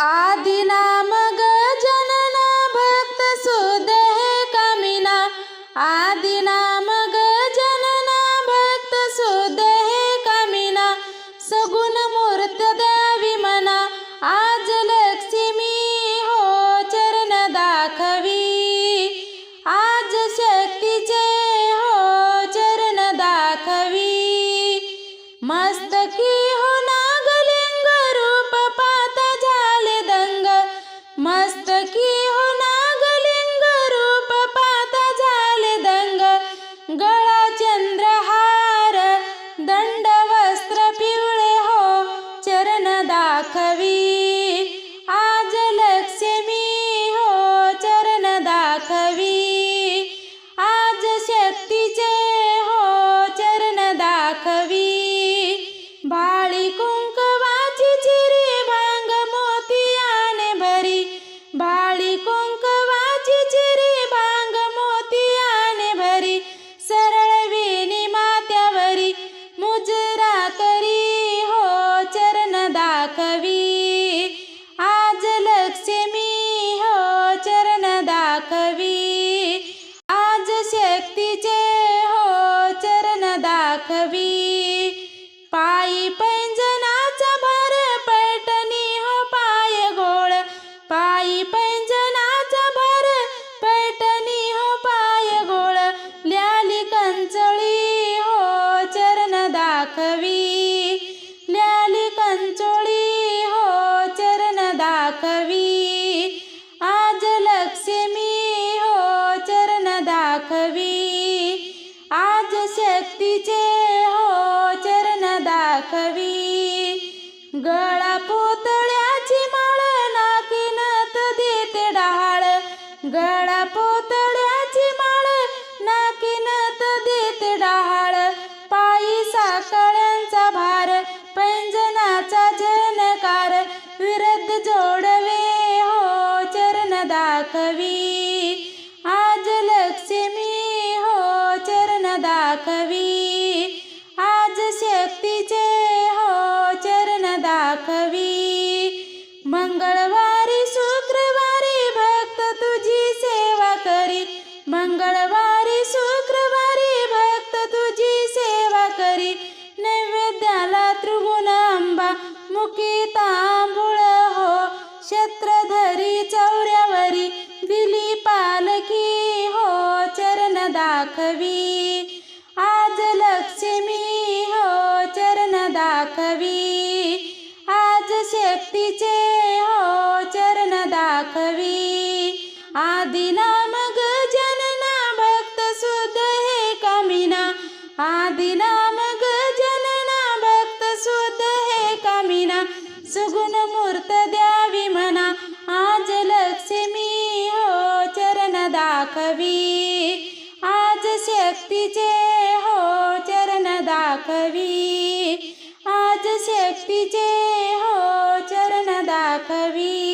आदिनाम गजनना भक्त सुद हे कामिना आदिनाम गजनना भक्त सुद हे कामिना। सगुण मूर्त द्यावी मना। आज लक्ष्मी हो, चरण दाखवी। आज शक्तीचे हो, चरण दाखवी। मस्तकी கவி દાખવી. લ્યાલી કંચોળી હો, ચરણ દાખવી. આજ લક્ષ્મી હો, ચરણ દાખવી. આજ શક્તિ છે હો, ચરણ દાખવી. ગળા जोडवे हो चरण दाखवी. आज लक्ष्मी हो चरण दाखवी. आज शक्तीचे हो चरण दाखवी. मंगळवारी शुक्रवारी भक्त तुझी सेवा करी. मंगळवारी शुक्रवारी भक्त तुझी सेवा करी. नैवेद्याला त्रिगुण आंबा मुकिता शत्रधरी चौऱ्यावरी दिली पालखी हो चरण दाखवी. आज लक्ष्मी हो चरण दाखवी. आज शक्तीचे हो चरण दाखवी. आदिनाम गजनना भक्त सुद हे कामिना. आदिनाम गजनना भक्त सुद हे कामिना. सुगुण दाखवी आज शक्तीचे हो चरण दाखवी आज शक्तीचे हो चरण दाखवी